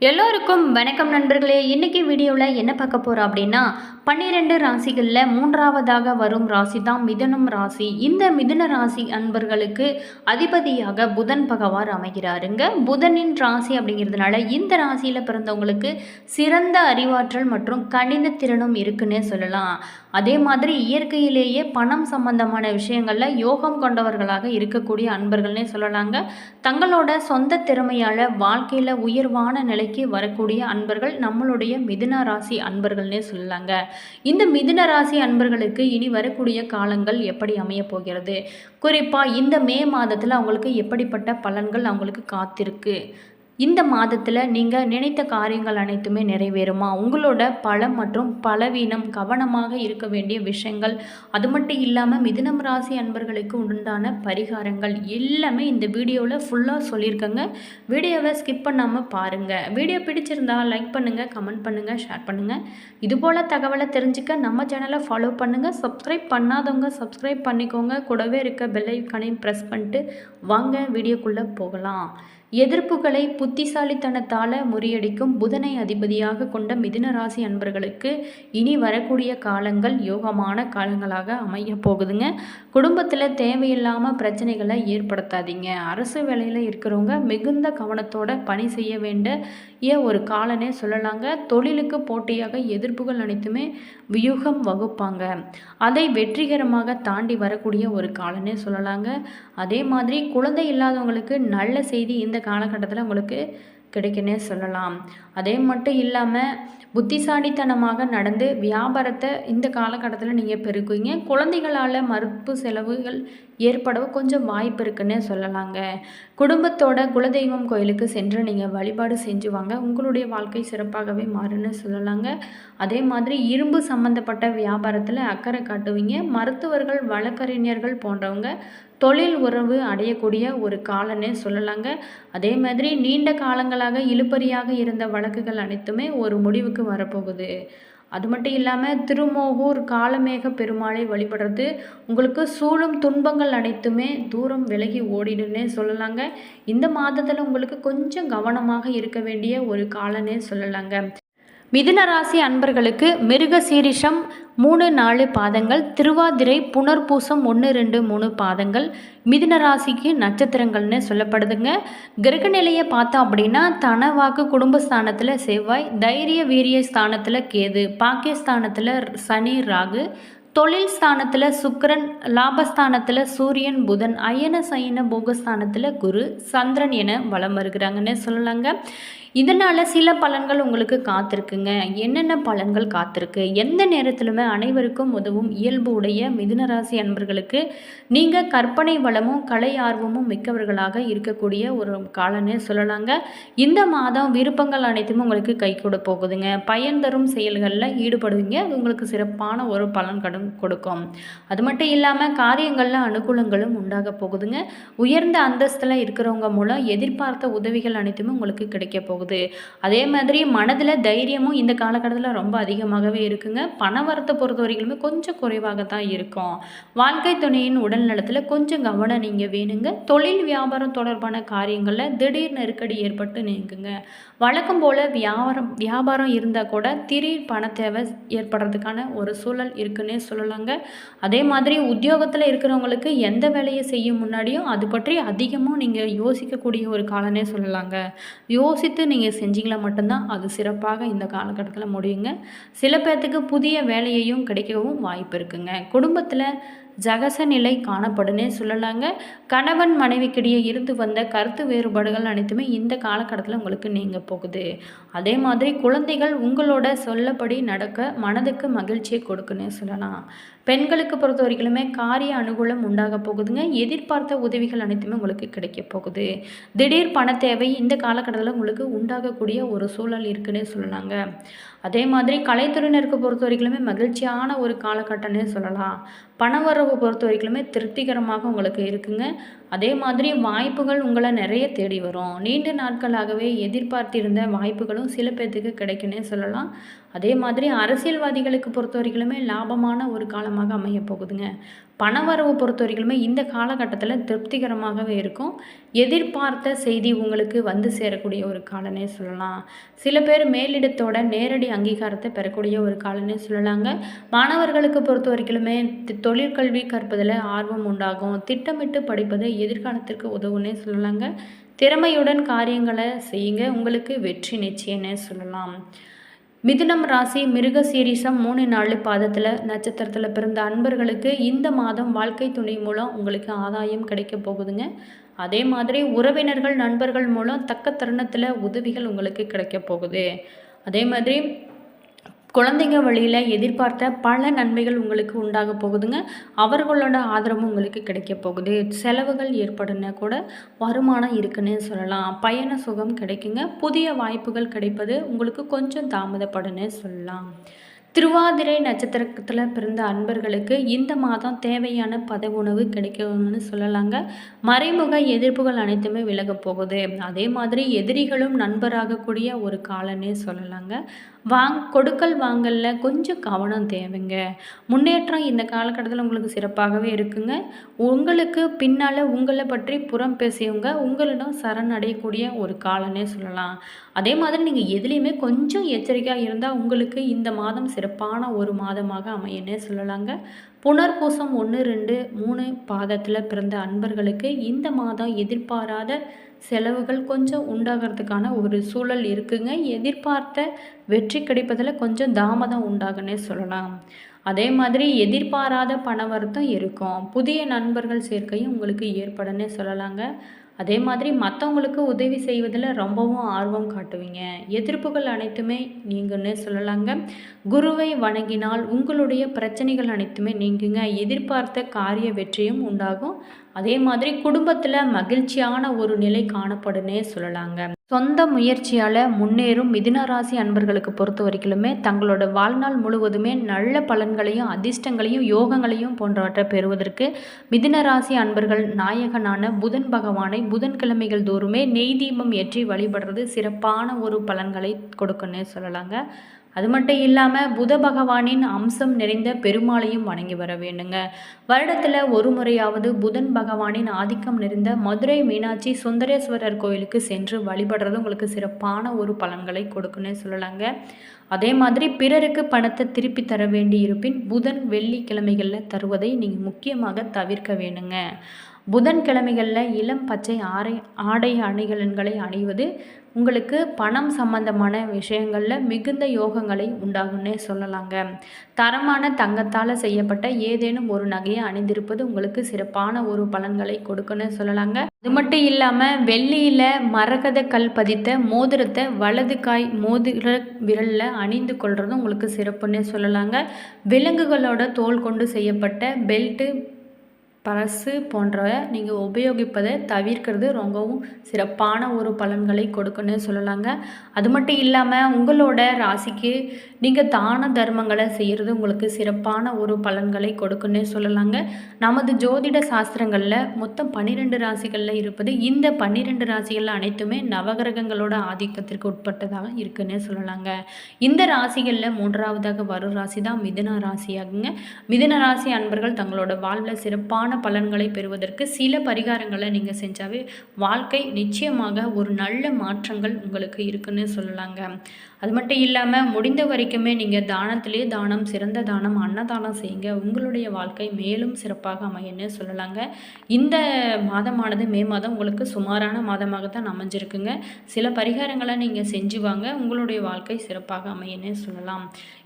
எல்லோருக்கும் வணக்கம் நண்பர்களே. இன்றைக்கி வீடியோவில் என்ன பார்க்க போகிறோம் அப்படின்னா பன்னிரெண்டு ராசிகளில் மூன்றாவதாக வரும் ராசி தான் மிதுனம் ராசி. இந்த மிதுன ராசி அன்பர்களுக்கு அதிபதியாக புதன் பகவான் அமைகிறாருங்க. புதனின் ராசி அப்படிங்கிறதுனால இந்த ராசியில் பிறந்தவங்களுக்கு சிறந்த அறிவாற்றல் மற்றும் கணித திறனும் இருக்குன்னே சொல்லலாம். அதே மாதிரி இயற்கையிலேயே பணம் சம்பந்தமான விஷயங்களில் யோகம் கொண்டவர்களாக இருக்கக்கூடிய அன்பர்கள்னே சொல்லலாங்க. தங்களோட சொந்த திறமையால் வாழ்க்கையில் உயர்வான நிலை நிலைக்கு வரக்கூடிய அன்பர்கள் நம்மளுடைய மிதுன ராசி அன்பர்கள்னே சொல்லலாங்க. இந்த மிதுன ராசி அன்பர்களுக்கு இனி வரக்கூடிய காலங்கள் எப்படி அமைய போகிறது? குறிப்பாக இந்த மே மாதத்தில் அவங்களுக்கு எப்படிப்பட்ட பலன்கள் அவங்களுக்கு காத்திருக்கு? இந்த மாதத்தில் நீங்கள் நினைத்த காரியங்கள் அனைத்துமே நிறைவேறுமா? உங்களோட பலம் மற்றும் பலவீனம் கவனமாக இருக்க வேண்டிய விஷயங்கள் அது மட்டும் இல்லாமல் மிதுனம் ராசி அன்பர்களுக்கு உண்டான பரிகாரங்கள் எல்லாமே இந்த வீடியோவில் ஃபுல்லாக சொல்லியிருக்கேங்க. வீடியோவை ஸ்கிப் பண்ணாமல் பாருங்கள் வீடியோ பிடிச்சிருந்தா லைக் பண்ணுங்கள் கமெண்ட் பண்ணுங்கள் ஷேர் பண்ணுங்கள் இதுபோல் தகவலை தெரிஞ்சுக்க நம்ம சேனலை ஃபாலோ பண்ணுங்கள் சப்ஸ்கிரைப் பண்ணாதவங்க சப்ஸ்கிரைப் பண்ணிக்கோங்க. கூடவே இருக்க பெல் ஐக்கானையும் ப்ரெஸ் பண்ணிட்டு வாங்க வீடியோக்குள்ளே போகலாம். எதிர்ப்புகளை புத்திசாலித்தனத்தால் முறியடிக்கும் புதனை அதிபதியாக கொண்ட மிதுன ராசி அன்பர்களுக்கு இனி வரக்கூடிய காலங்கள் யோகமான காலங்களாக அமைய போகுதுங்க. குடும்பத்தில் தேவையில்லாமல் பிரச்சனைகளை ஏற்படுத்தாதீங்க. அரசு வேலையில் இருக்கிறவங்க மிகுந்த கவனத்தோட பணி செய்ய வேண்ட ஏன் ஒரு காலனே சொல்லலாங்க? தொழிலுக்கு போட்டியாக எதிர்ப்புகள் அனைத்துமே வியூகம் வகுப்பாங்க. அதை வெற்றிகரமாக தாண்டி வரக்கூடிய ஒரு காலனே சொல்லலாங்க. அதே மாதிரி குழந்தை இல்லாதவங்களுக்கு நல்ல செய்தி இந்த காலகட்டத்தில் உங்களுக்கு கிடைக்குன்னே சொல்லலாம். அதே மட்டும் இல்லாமல் புத்திசாலித்தனமாக நடந்து வியாபாரத்தை இந்த காலகட்டத்தில் நீங்கள் பெருக்குவீங்க. குழந்தைகளால் மறுப்பு செலவுகள் ஏற்பட கொஞ்சம் வாய்ப்பு இருக்குன்னே சொல்லலாங்க. குடும்பத்தோட குலதெய்வம் கோயிலுக்கு சென்று நீங்கள் வழிபாடு செஞ்சு வாங்க. உங்களுடைய வாழ்க்கை சிறப்பாகவே மாறுன்னு சொல்லலாங்க. அதே மாதிரி இரும்பு சம்மந்தப்பட்ட வியாபாரத்தில் அக்கறை காட்டுவீங்க. மருத்துவர்கள் வழக்கறிஞர்கள் போன்றவங்க தொழில் உறவு அடையக்கூடிய ஒரு காலன்னே சொல்லலாங்க. அதே மாதிரி நீண்ட காலங்களாக இழுபறியாக இருந்த வழக்குகள் அனைத்துமே ஒரு முடிவுக்கு வரப்போகுது. அது மட்டும் இல்லாமல் திருமோகூர் காலமேக பெருமாளை வழிபடுறது உங்களுக்கு சூழும் துன்பங்கள் அனைத்துமே தூரம் விலகி ஓடிடுன்னே சொல்லலாங்க. இந்த மாதத்தில் உங்களுக்கு கொஞ்சம் கவனமாக இருக்க வேண்டிய ஒரு காலனே சொல்லலாங்க. மிதுன ராசி அன்பர்களுக்கு மிருக சீரிஷம் மூணு நாலு பாதங்கள் திருவாதிரை புனர்பூசம் ஒன்று ரெண்டு மூணு பாதங்கள். மிதுன ராசிக்கு நட்சத்திரங்கள்னு சொல்லப்படுதுங்க. கிரக நிலையை பார்த்தோம் அப்படின்னா தனவாக்கு குடும்பஸ்தானத்தில் செவ்வாய் தைரிய வீரிய ஸ்தானத்தில் கேது பாக்கியஸ்தானத்தில் சனி ராகு தொழில் ஸ்தானத்தில் சுக்கரன் லாபஸ்தானத்தில் சூரியன் புதன் அயன சயன போகஸ்தானத்தில் குரு சந்திரன் என வலம் வருகிறாங்கன்னு சொல்லலாங்க. இதனால் சில பலன்கள் உங்களுக்கு காத்திருக்குங்க. என்னென்ன பலன்கள் காத்திருக்கு? எந்த நேரத்திலுமே அனைவருக்கும் உதவும் இயல்பு உடைய மிதுனராசி அன்பர்களுக்கு நீங்கள் கற்பனை வளமும் கலை ஆர்வமும் மிக்கவர்களாக இருக்கக்கூடிய ஒரு காலன்னு சொல்லலாங்க. இந்த மாதம் விருப்பங்கள் அனைத்தும் உங்களுக்கு கை கொடு போகுதுங்க. பயன் தரும் செயல்களில் ஈடுபடுவீங்க. அது உங்களுக்கு சிறப்பான ஒரு பலன் கொடுக்கும். அது மட்டும் இல்லாமல் காரியங்களில் அனுகூலங்களும் உண்டாக போகுதுங்க. உயர்ந்த அந்தஸ்தில் இருக்கிறவங்க மூலம் எதிர்பார்த்த உதவிகள் அனைத்துமே உங்களுக்கு கிடைக்க போகுது. போகுது. அதே மாதிரி மனதில் தைரியமும் இந்த காலகட்டத்தில் ரொம்ப அதிகமாகவே இருக்குங்க. பணவரத்தை பொறுத்த வரைக்குமே கொஞ்சம் குறைவாக தான் இருக்கும். வாழ்க்கை துணையின் உடல் நலத்தில் கொஞ்சம் கவனம் நீங்கள் வேணுங்க. தொழில் வியாபாரம் தொடர்பான காரியங்களில் திடீர் நெருக்கடி ஏற்பட்டு நீங்குங்க. வழக்கம் போல் வியாபாரம் வியாபாரம் இருந்தால் கூட திடீர் பண தேவை ஏற்படுறதுக்கான ஒரு சூழல் இருக்குன்னே சொல்லலாங்க. அதே மாதிரி உத்தியோகத்தில் இருக்கிறவங்களுக்கு எந்த வேலையை செய்யும் முன்னாடியும் அது பற்றி அதிகமாக நீங்கள் யோசிக்கக்கூடிய ஒரு காலனே சொல்லலாங்க. யோசித்து நீங்கள் செஞ்சீங்களா மட்டும்தான் அது சிறப்பாக இந்த காலகட்டத்தில் முடியுங்க. சில பேர்த்துக்கு புதிய வேலையையும் கிடைக்கவும் வாய்ப்பு இருக்குங்க. குடும்பத்தில் ஜகச நிலை காணப்படுனே சொல்லலாங்க. கணவன் மனைவிக்கிடையே இருந்து வந்த கருத்து வேறுபாடுகள் அனைத்துமே இந்த காலகட்டத்தில் உங்களுக்கு நீங்க போகுது. அதே மாதிரி குழந்தைகள் உங்களோட சொல்லப்படி நடக்க மனதுக்கு மகிழ்ச்சியை கொடுக்குன்னு சொல்லலாம். பெண்களுக்கு பொறுத்த வரைக்குமே காரிய அனுகூலம் உண்டாக போகுதுங்க. எதிர்பார்த்த உதவிகள் அனைத்துமே உங்களுக்கு கிடைக்க போகுது. திடீர் பண தேவை இந்த காலகட்டத்தில் உங்களுக்கு உண்டாகக்கூடிய ஒரு சூழல் இருக்குன்னே சொல்லலாங்க. அதே மாதிரி கலைத்துறையினருக்கு பொறுத்த வரைக்குமே மகிழ்ச்சியான ஒரு காலகட்டம்னே சொல்லலாம். உறவு பொறுத்த வரைக்குமே திருப்திகரமாக உங்களுக்கு இருக்குங்க. அதே மாதிரி வாய்ப்புகள் உங்களை நிறைய தேடி வரும். நீண்ட நாட்களாகவே எதிர்பார்த்திருந்த வாய்ப்புகளும் சில பேர்த்துக்கு கிடைக்குன்னே சொல்லலாம். அதே மாதிரி அரசியல்வாதிகளுக்கு பொறுத்த வரைக்குமே லாபமான ஒரு காலமாக அமைய போகுதுங்க. பணவரவு பொறுத்த வரைக்குமே இந்த காலகட்டத்தில் திருப்திகரமாகவே இருக்கும். எதிர்பார்த்த செய்தி உங்களுக்கு வந்து சேரக்கூடிய ஒரு காலனே சொல்லலாம். சில பேர் மேலிடத்தோட நேரடி அங்கீகாரத்தை பெறக்கூடிய ஒரு காலனே சொல்லலாங்க. மாணவர்களுக்கு பொறுத்த வரைக்குமே தொழிற்கல்வி கற்பதில் ஆர்வம் உண்டாகும். திட்டமிட்டு படிப்பது எதிர்காலத்திற்கு உதவுன்னே சொல்லலாங்க. திறமையுடன் காரியங்களை செய்யுங்க. உங்களுக்கு வெற்றி நிச்சயம்னே சொல்லலாம். மிதுனம் ராசி மிருக சீரிசம் மூணு நாலு பாதத்தில் நட்சத்திரத்தில் பிறந்த அன்பர்களுக்கு இந்த மாதம் வாழ்க்கை துணை மூலம் உங்களுக்கு ஆதாயம் கிடைக்க போகுதுங்க. அதே மாதிரி உறவினர்கள் நண்பர்கள் மூலம் தக்க தருணத்தில் உதவிகள் உங்களுக்கு கிடைக்க போகுது. அதே மாதிரி குழந்தைங்க வழியில் எதிர்பார்த்த பல நன்மைகள் உங்களுக்கு உண்டாக போகுதுங்க. அவர்களோட ஆதரவும் உங்களுக்கு கிடைக்க போகுது. செலவுகள் ஏற்படுன கூட வருமானம் இருக்குன்னு சொல்லலாம். பயண சுகம் கிடைக்குங்க. புதிய வாய்ப்புகள் கிடைப்பது உங்களுக்கு கொஞ்சம் தாமதப்படுன்னு சொல்லலாம். திருவாதிரை நட்சத்திரத்தில் பிறந்த அன்பர்களுக்கு இந்த மாதம் தேவையான பத உணவு கிடைக்கணும்னு சொல்லலாங்க. மறைமுக எதிர்ப்புகள் அனைத்துமே விலக போகுது. அதே மாதிரி எதிரிகளும் நண்பராகக்கூடிய ஒரு காலனே சொல்லலாங்க. வாங் கொடுக்கல் வாங்கல்ல கொஞ்சம் கவனம் தேவைங்க. முன்னேற்றம் இந்த காலகட்டத்தில் உங்களுக்கு சிறப்பாகவே இருக்குங்க. உங்களுக்கு பின்னால் உங்களை பற்றி புறம் பேசியவங்க உங்களிடம் சரணடையக்கூடிய ஒரு காலனே சொல்லலாம். அதே மாதிரி நீங்கள் எதுலேயுமே கொஞ்சம் எச்சரிக்கையாக இருந்தால் உங்களுக்கு இந்த மாதம் சிறப்பான ஒரு மாதமாக அமையன்னு சொல்லலாங்க. புனர்பூசம் ஒன்று ரெண்டு மூணு பாதத்தில் பிறந்த அன்பர்களுக்கு இந்த மாதம் எதிர்பாராத செலவுகள் கொஞ்சம் உண்டாகிறதுக்கான ஒரு சூழல் இருக்குங்க. எதிர்பார்த்த வெற்றி கிடைப்பதில் கொஞ்சம் தாமதம் உண்டாகுன்னே சொல்லலாம். அதே மாதிரி எதிர்பாராத பண வருத்தம் இருக்கும். புதிய நண்பர்கள் சேர்க்கையும் உங்களுக்கு ஏற்படனே சொல்லலாங்க. அதே மாதிரி மற்றவங்களுக்கு உதவி செய்வதில் ரொம்பவும் ஆர்வம் காட்டுவீங்க. எதிர்ப்புகள் அனைத்துமே நீங்கன்னு சொல்லலாங்க. குருவை வணங்கினால் உங்களுடைய பிரச்சனைகள் அனைத்துமே நீங்குங்க. எதிர்பார்த்த காரிய வெற்றியும் உண்டாகும். அதே மாதிரி குடும்பத்தில் மகிழ்ச்சியான ஒரு நிலை காணப்படுன்னே சொல்லலாங்க. சொந்த முயற்சியால் முன்னேறும் மிதுனராசி அன்பர்களுக்கு பொறுத்த வரைக்குமே தங்களோட வாழ்நாள் முழுவதுமே நல்ல பலன்களையும் அதிர்ஷ்டங்களையும் யோகங்களையும் போன்றவற்றை பெறுவதற்கு மிதுனராசி அன்பர்கள் நாயகனான புதன் பகவானை புதன்கிழமைகள் தோறுமே நெய் தீபம் ஏற்றி வழிபடுறது சிறப்பான ஒரு பலன்களை கொடுக்குன்னே சொல்லலாங்க. அது மட்டும் இல்லாமல் புத பகவானின் அம்சம் நிறைந்த பெருமாளையும் வணங்கி வர வேண்டுங்க. வருடத்தில் ஒரு முறையாவது புதன் பகவானின் ஆதிக்கம் நிறைந்த மதுரை மீனாட்சி சுந்தரேஸ்வரர் கோயிலுக்கு சென்று வழிபடுறது உங்களுக்கு சிறப்பான ஒரு பலன்களை கொடுக்குன்னு சொல்லலாங்க. அதே மாதிரி பிறருக்கு பணத்தை திருப்பி தர வேண்டி இருப்பின் புதன் வெள்ளிக்கிழமைகளில் தருவதை நீங்கள் முக்கியமாக தவிர்க்க வேணுங்க புதன்கிழமைகளில் இளம் பச்சை ஆடை ஆடை அணிகலன்களை அணிவது உங்களுக்கு பணம் சம்பந்தமான விஷயங்களில் மிகுந்த யோகங்களை உண்டாகுன்னே சொல்லலாங்க. தரமான தங்கத்தால் செய்யப்பட்ட ஏதேனும் ஒரு நகையை அணிந்திருப்பது உங்களுக்கு சிறப்பான ஒரு பலன்களை கொடுக்குன்னு சொல்லலாங்க. அது மட்டும் இல்லாமல் வெள்ளியில் மரகத கல் பதித்த மோதிரத்தை வலது காய் மோதிர விரலில் அணிந்து கொள்வது உங்களுக்கு சிறப்புன்னே சொல்லலாங்க. விலங்குகளோட தோல் கொண்டு செய்யப்பட்ட பெல்ட்டு பரசு போன்ற நீங்கள் உபயோகிப்பதை தவிர்க்கிறது ரொம்பவும் சிறப்பான ஒரு பலன்களை கொடுக்குன்னு சொல்லலாங்க. அது மட்டும் இல்லாமல் உங்களோட ராசிக்கு நீங்கள் தான தர்மங்களை செய்கிறது உங்களுக்கு சிறப்பான ஒரு பலன்களை கொடுக்குன்னே சொல்லலாங்க. நமது ஜோதிட சாஸ்திரங்களில் மொத்தம் பன்னிரெண்டு ராசிகளில் இருப்பது இந்த பன்னிரெண்டு ராசிகள் அனைத்துமே நவகிரகங்களோட ஆதிக்கத்திற்கு உட்பட்டதாக இருக்குன்னே சொல்லலாங்க. இந்த ராசிகளில் மூன்றாவதாக வரும் ராசி தான் மிதுன ராசியாகுங்க. மிதுன ராசி அன்பர்கள் தங்களோட வாழ்வில் சிறப்பான பலன்களை பெறுவதற்கு சில பரிகாரங்களை நீங்கள் செஞ்சாவே வாழ்க்கை நிச்சயமாக ஒரு நல்ல மாற்றங்கள் உங்களுக்கு இருக்குன்னு சொல்லலாங்க. அது மட்டும் இல்லாமல் முடிந்த வரைக்குமே நீங்கள் தானத்திலே தானம் சிறந்த தானம் அன்னதானம் செய்யுங்க. உங்களுடைய வாழ்க்கை மேலும் சிறப்பாக அமையன்னு சொல்லலாங்க. இந்த மாதமானது மே மாதம் உங்களுக்கு சுமாரான மாதமாக தான் அமைஞ்சிருக்குங்க. சில பரிகாரங்களை நீங்கள் செஞ்சு வாங்க. உங்களுடைய வாழ்க்கை சிறப்பாக அமையன்னு சொல்லலாம்.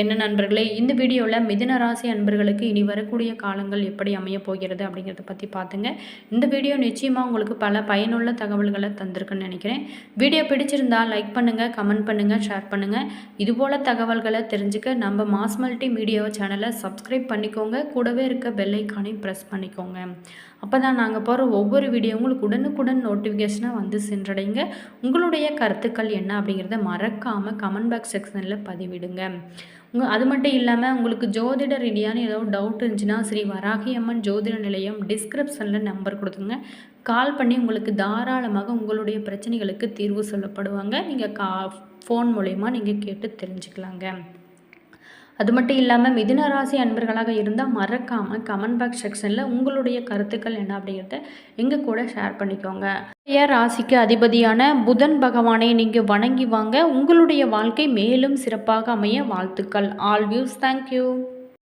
என்ன நண்பர்களே இந்த வீடியோவில் மிதுன ராசி அன்பர்களுக்கு இனி வரக்கூடிய காலங்கள் எப்படி அமைய போகிறது அப்படிங்கிறத பற்றி பார்த்துங்க. இந்த வீடியோ நிச்சயமாக உங்களுக்கு பல பயனுள்ள தகவல்களை தந்திருக்குன்னு நினைக்கிறேன். வீடியோ பிடிச்சிருந்தால் லைக் பண்ணுங்கள் கமெண்ட் பண்ணுங்கள் ஷேர் பண்ணுங்கள் இதுபோல் தகவல்களை தெரிஞ்சுக்க நம்ம மாஸ் மல்டி மீடியா சேனலை சப்ஸ்கிரைப் பண்ணிக்கோங்க. கூடவே இருக்க பெல்லைக்கானையும் ப்ரெஸ் பண்ணிக்கோங்க. அப்போ தான் நாங்கள் போகிற ஒவ்வொரு வீடியோ உங்களுக்கு உடனுக்குடன் நோட்டிஃபிகேஷனாக வந்து சென்றடைங்க. உங்களுடைய கருத்துக்கள் என்ன அப்படிங்கிறத மறக்காமல் கமெண்ட் பாக்ஸ் செக்ஷனில் பதிவிடுங்க. உங்கள் அது மட்டும் இல்லாமல் உங்களுக்கு ஜோதிட ரீதியான ஏதோ டவுட் இருந்துச்சுன்னா ஸ்ரீ வராகியம்மன் ஜோதிட நிலையம் டிஸ்கிரிப்ஷனில் நம்பர் கொடுத்துங்க கால் பண்ணி உங்களுக்கு தாராளமாக உங்களுடைய பிரச்சனைகளுக்கு தீர்வு சொல்லப்படுவாங்க. நீங்கள் கா ஃபோன் மூலயமா நீங்கள் கேட்டு தெரிஞ்சுக்கலாங்க. அது மட்டும் இல்லாமல் மிதுன ராசி அன்பர்களாக இருந்தால் மறக்காமல் கமெண்ட் பாக்ஸ் செக்ஷனில் உங்களுடைய கருத்துக்கள் என்ன அப்படிங்கிறத எங்கள் கூட ஷேர் பண்ணிக்கோங்க. உங்களுடைய ராசிக்கு அதிபதியான புதன் பகவானை நீங்கள் வணங்கி வாங்க. உங்களுடைய வாழ்க்கை மேலும் சிறப்பாக அமைய வாழ்த்துக்கள். All views thank you